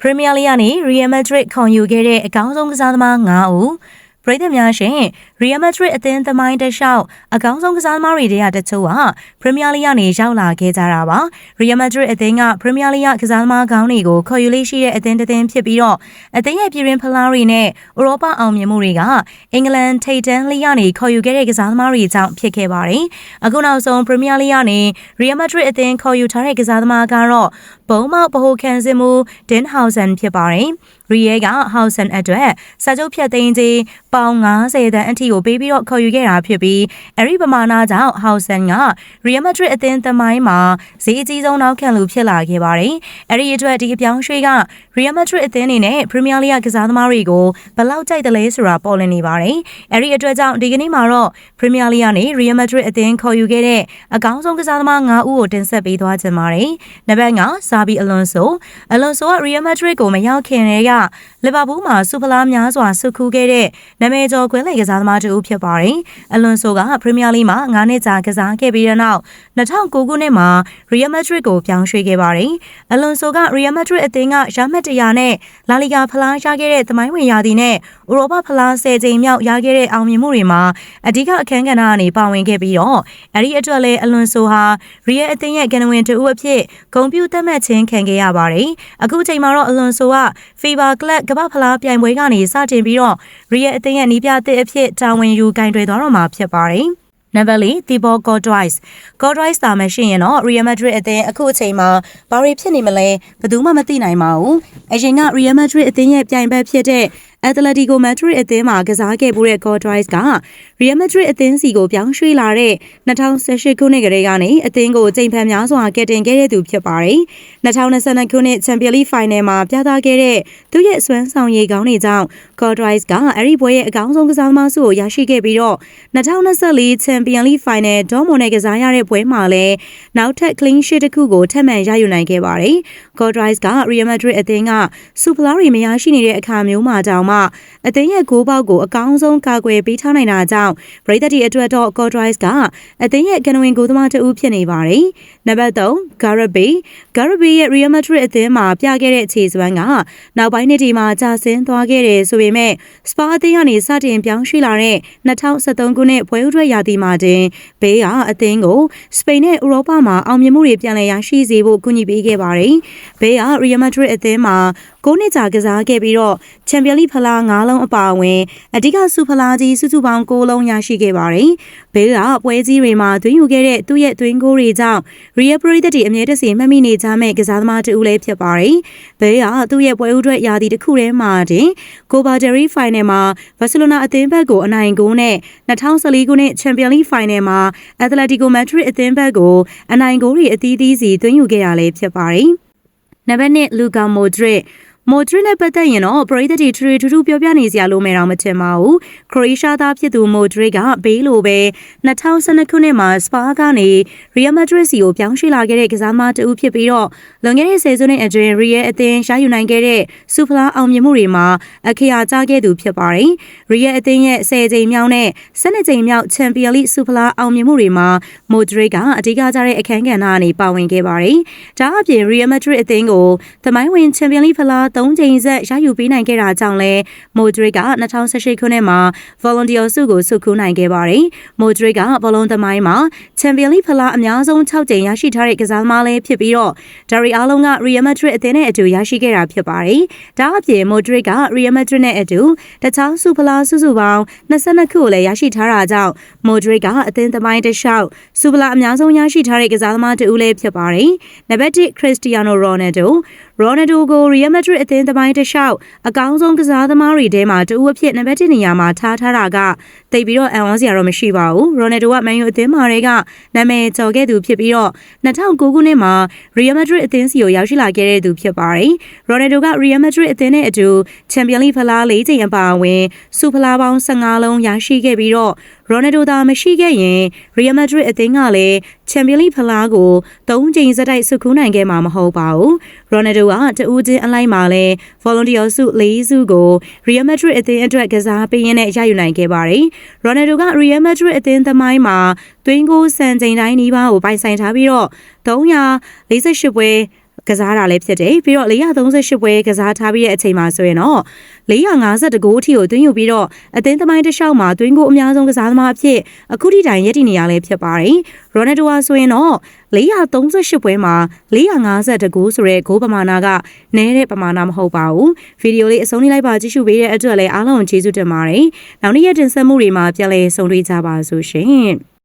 ပရီးမီးယားလိကနေရီယယ်မက်ဒရစ်ခေါ်ယူခဲ့တဲ့အကောင်းဆုံးကစားသမား9ဦးပရိသတ်များရှင် ရီယယ်မက်ဒရစ်အသင်းသမိုင်းတစ်လျှောက်အကောင်းဆုံးကစားသမားတွေတည်းရတချို့ဟာပရီးမီးယားလိကနေရောက်လာခဲ့ကြတာပါရီယယ်မက်ဒရစ်အသင်းကပရီးမီးယားလိကစားသမားကောင်းတွေကိုခေါ်ယူလေးရှိတဲ့အသင်းတစ်သင်းဖြစ်ပြီးတော့အသင်းရဲ့ပြည်တွင်းဖလားတွေနဲ့ဥရောပအောင်မြင်မှုတွေကအင်္ဂလန်ထိပ်တန်းလိကနေခေါ်ယူခဲ့တဲ့ကစားသမားတွေကြောင့်ဖြစ်ခဲ့ပါတယ်အခုနောက်ဆုံးပရီးမီးယားလိကနေရီယယ်မက်ဒရစ်အသင်းခေါ်ယူထားတဲ့ကစားသမားကတော့ဘုံမောက်ဗဟိုခံစစ်မှုဒင်ဟောင်ဆန်ဖြစ်ပါတယ်ရီရဲကဟောင်ဆန်အတွက်စာချုပ်ဖြတ်သိမ်းခြင်းပေါင်90တန်အထိကိုပေးပြီးတော့ခေါ်ယူခဲ့တာဖြစ်ပြီးအဲ့ဒီပမာဏကြောင့်ဟောင်ဆန်ကရီယယ်မက်ဒရစ်အသင်းသမိုင်းမှာဈေးအကြီးဆုံးနောက်ခံလူဖြစ်လာခဲ့ပါတယ်။အဲ့ဒီအတွက်ဒီအပြောင်းရွှေ့ကရီယယ်မက်ဒရစ်အသင်းအနေနဲ့ပရီးမီးယားလိဂ်ကစားသမားတွေကိုဘယ်လောက်ကြိုက်တယ်လဲဆိုတာပေါ်လွင်နေပါတယ်။အဲ့ဒီအတွက်ကြောင့်ဒီကနေ့မှာတော့ပရီးမီးယားလိဂ်ကနေရီယယ်မက်ဒရစ်အသင်းခေါ်ယူခဲ့တဲ့အကောင်းဆုံးကစားသမား9ဦးကိုတင်ဆက်ပေးသွားကြပါတယ်။နံပါတ်9ဆာဘီအလွန်ဆိုအလွန်ဆိုကရီယယ်မက်ဒရစ်ကိုမရောက်ခင်တည်းကလီဗာပူးမှာစူပလာများစွာဆုခူးခဲ့တဲ့နာမည်ကျော်ကွင်းလေကစားသမားတူဖြစ်ပါတယ်။အလွန်ဆိုက ပရီးမီးယားလိမှာ9နှစ်ကြာကစားခဲ့ပြီးတဲ့နောက်2009ခုနှစ်မှာရီယယ်မက်ဒရစ်ကိုပြောင်းရွှေ့ခဲ့ပါတယ်။အလွန်ဆိုကရီယယ်မက်ဒရစ်အသင်းက ရမတ်တရာနဲ့လာလီဂါဖလားရခဲ့တဲ့သမိုင်းဝင်ရာသီနဲ့ ဥရောပဖလား10ကြိမ်မြောက်ရခဲ့တဲ့အောင်မြင်မှုတွေမှာ အဓိကအခမ်းကဏ္ဍကနေ ပါဝင်ခဲ့ပြီးတော့ အဲ့ဒီအတွက်လည်းအလွန်ဆိုဟာရီယယ်အသင်းရဲ့ကဏ္ဍဝင်တူအဖြစ် ဂုဏ်ပြုသတ်မှတ်ခြင်းခံခဲ့ရပါတယ်။အခုချိန်မှာတော့အလွန်ဆိုကဖီဘာကလပ်ကမ္ဘာဖလားပြိုင်ပွဲကနေ စတင်ပြီးတော့ရီယယ်အသင်းရဲ့နီးပြသစ်အဖြစ် တာဝန်ယူကင်တွယ်သွားတော့မှာဖြစ်ပါတယ်။ နံပါတ်၄တီဘောကော့ဒရိုက်စ်ကော့ဒရိုက်စ်တာမရှိရင်တော့ရီယယ်မက်ဒရစ်အသင်းအခုအချိန်မှာဘာတွေဖြစ်နေမလဲဘယ်သူမှမသိနိုင်ပါဘူးအရင်ကရီယယ်မက်ဒရစ်အသင်းရဲ့ပြိုင်ဘက်ဖြစ်တဲ့ အက်တလက်တီကိုမက်ဒရစ်အသင်းမှာကစားခဲ့မှုတဲ့ Cordrais ကရီယယ်မက်ဒရစ်အသင်းစီကိုပြောင်းရွှေ့လာတဲ့2018ခုနှစ်ကလေးကနေအသင်းကိုချိန်ဖန်များစွာကယ်တင်ခဲ့တဲ့သူဖြစ်ပါတယ်။2022ခုနှစ်ချန်ပီယံလိဖိုင်နယ်မှာပြသခဲ့တဲ့သူ့ရဲ့စွမ်းဆောင်ရည်ကောင်းတွေကြောင့် Cordrais ကအဲ့ဒီပွဲရဲ့အကောင်းဆုံးကစားသမားဆုကိုရရှိခဲ့ပြီးတော့2024ချန်ပီယံလိဖိုင်နယ်ဒေါမွန်နဲ့ကစားရတဲ့ပွဲမှာလည်းနောက်ထပ် clean sheet တစ်ခုကိုထပ်မံရယူနိုင်ခဲ့ပါတယ်။ Cordrais က Real Madrid အသင်းကစူပလာရီမရရှိနေတဲ့အခါမျိုးမှာတောင်မှအသင်းရဲ့ဂိုးပေါက်ကိုအကောင်းဆုံးကာကွယ်ပေးထားနိုင်တာကြောင့်ပရိသတ်တီအတွက်တော့ Cordrais ကအသင်းရဲ့ကနဝင်ဂိုးသမားတဦးဖြစ်နေပါတယ်။နံပါတ်3 Garabi Garabi ရဲ့ Real Madrid အသင်းမှာပြခဲ့တဲ့အခြေစွမ်းကနောက်ပိုင်းနှစ်ဒီမှာကျဆင်းသွားခဲ့တယ်ဆိုပေမဲ့ Spa အသင်းကနေစတင်ပြောင်းရွှေ့လာတဲ့2023ခုနှစ်ပွဲဥထွက်ရာသီမှာတင်ဘေးကအသင်းကိုစပိန်နဲ့ဥရောပမှာအောင်မြင်မှုတွေပြန်လည်ရရှိစေဖို့ကူညီပေးခဲ့ပါတယ်။ဘေးက Real Madrid အသင်းမှာ9နှစ်ကြာကစားခဲ့ပြီးတော့ချန်ပီယံလိဖလား9လုံးအပါအဝင်အဓိကဆုဖလားကြီးစုစုပေါင်း9လုံးရရှိခဲ့ပါတယ်။ဘေးကပွဲကြီးတွေမှာသွင်းယူခဲ့တဲ့သူ့ရဲ့သွင်းဂိုးတွေကြောင့်ရီယယ်ပရိသတ်တွေအမြဲတစေမှတ်မိနေကြမဲ့ကစားသမားတဦးလည်းဖြစ်ပါတယ်။ဘေးကသူ့ရဲ့ပွဲဦးထွက်ရာသီတစ်ခုထဲမှာတင်ကိုဘာဒရီဖိုင်နယ်မှာဘာစီလိုနာအသင်းဘက်ကိုအနိုင်ဂိုးနဲ့2014ခုနှစ်ချန်ပီယံလိဖိုင်နယ်မှာအက်တလက်တီကိုမက်ဒရစ်အသင်းဘက်ကိုအနိုင်ဂိုးတွေအသီးသီးစီသွင်းယူခဲ့ရလည်းဖြစ်ပါတယ်။နံပါတ်1လူကာမိုဒရစ် မိုဒရစ်နဲ့ပတ်သက်ရင်တော့ပရိသတ်တွေထရီထူးထူးပြောပြနေစရာလို့မဲတော့မထင်ပါဘူးခရိုအေးရှားသားဖြစ်သူမိုဒရစ်ကဘေးလိုပဲ2012ခုနှစ်မှာစပါကနေရီယယ်မက်ဒရစ်စီကိုပြောင်းရွှေ့လာခဲ့တဲ့ကစားမတဦးဖြစ်ပြီးတော့လွန်ခဲ့တဲ့ဆယ်စုနှစ်အတွင်းရီယယ်အသင်းရယူနိုင်ခဲ့တဲ့စူဖလာအောင်မြင်မှုတွေမှာအခရာကျခဲ့သူဖြစ်ပါတယ်ရီယယ်အသင်းရဲ့10ကြိမ်မြောက်နဲ့12ကြိမ်မြောက်ချန်ပီယံလိစူဖလာအောင်မြင်မှုတွေမှာမိုဒရစ်ကအဓိကကျတဲ့အခန်းကဏ္ဍကနေပါဝင်ခဲ့ပါတယ်ဒါအပြင်ရီယယ်မက်ဒရစ်အသင်းကိုသမိုင်းဝင်ချန်ပီယံလိဖလား3ချိန်ဆက်ရယူပေးနိုင်ခဲ့တာကြောင့်လဲမိုဒရစ်က2018ခုနှစ်မှာ Volunteer ဆုကိုဆုခူးနိုင်ခဲ့ပါတယ်။မိုဒရစ်ကဘောလုံးသမိုင်းမှာ Champions League ဖလားအများဆုံး6ကြိမ်ရရှိထားတဲ့ကစားသမားလည်းဖြစ်ပြီးတော့ဒါရီအားလုံးက Real Madrid အသင်းနဲ့အတူရရှိခဲ့တာဖြစ်ပါတယ်။ဒါအပြင်မိုဒရစ်က Real Madrid နဲ့အတူတခြားဆုဖလားစုစုပေါင်း22ခုကိုလည်းရရှိထားတာကြောင့်မိုဒရစ်ကအသင်းသမိုင်းတစ်လျှောက်ဆုဖလားအများဆုံးရရှိထားတဲ့ကစားသမားတဦးလည်းဖြစ်ပါတယ်။နံပါတ်1 Cristiano Ronaldo ရိုနယ်ဒိုကိုရီယယ်မက်ဒရစ်အသင်းသမိုင်းတစ်လျှောက်အကောင်းဆုံးကစားသမားတွေထဲမှာတဦးအဖြစ်နံပါတ်1နေရာမှာထားထားတာကတိတ်ပြီးတော့အန်ဝန်းစရာတော့မရှိပါဘူးရိုနယ်ဒိုကမန်ယူအသင်းမှာတွေကနာမည်ကျော်ခဲ့သူဖြစ်ပြီးတော့2009ခုနှစ်မှာရီယယ်မက်ဒရစ်အသင်းစီကိုရောက်ရှိလာခဲ့တဲ့သူဖြစ်ပါတယ်ရိုနယ်ဒိုကရီယယ်မက်ဒရစ်အသင်းနဲ့အတူချန်ပီယံလိဖလား၄ချိန်အပါအဝင်စူဖလားပေါင်း15လုံးရရှိခဲ့ပြီးတော့ ရိုနယ်ဒိုသာမရှိခဲ့ရင်ရီယယ်မက်ဒရစ်အသင်းကလည်းချန်ပီယံလိဖလားကို၃ချိန်စတိုက်ဆုခူးနိုင်ခဲ့မှာမဟုတ်ပါဘူးရိုနယ်ဒိုကတဦးချင်းအလိုက်မှာလဲ volunteer စု၄စုကို Real Madrid အသင်းအတွက်ကစားပေးရင်းနဲ့ရယူနိုင်ခဲ့ပါတယ်ရိုနယ်ဒိုက Real Madrid အသင်းသမိုင်းမှာသွင်းကိုစံချိန်တိုင်းနီးပါးကိုပိုင်ဆိုင်ထားပြီးတော့348ပွဲ ကကစားတာလည်းဖြစ်တယ်ပြီးတော့438ပွဲကစားထားပြီးတဲ့အချိန်မှာဆိုရင်တော့452ဂိုးအထိကိုသွင်းယူပြီးတော့အသင်းသမိုင်းတစ်လျှောက်မှာသွင်းကိုအများဆုံးကစားသမားအဖြစ်အခုထိတိုင်ရည်တည်နေရလဲဖြစ်ပါတယ်ရိုနယ်ဒိုဟာဆိုရင်တော့438ပွဲမှာ452ဂိုးဆိုတဲ့ဂိုးပမာဏကနည်းတဲ့ပမာဏမဟုတ်ပါဘူးဗီဒီယိုလေးအဆုံးလေးလိုက်ပါကြည့်ရှုပေးတဲ့အတွက်လည်းအားလုံးကျေးဇူးတင်ပါတယ်နောက်နေ့ရက်တင်ဆက်မှုတွေမှာပြန်လည်ဆုံတွေ့ကြပါစို့ရှင်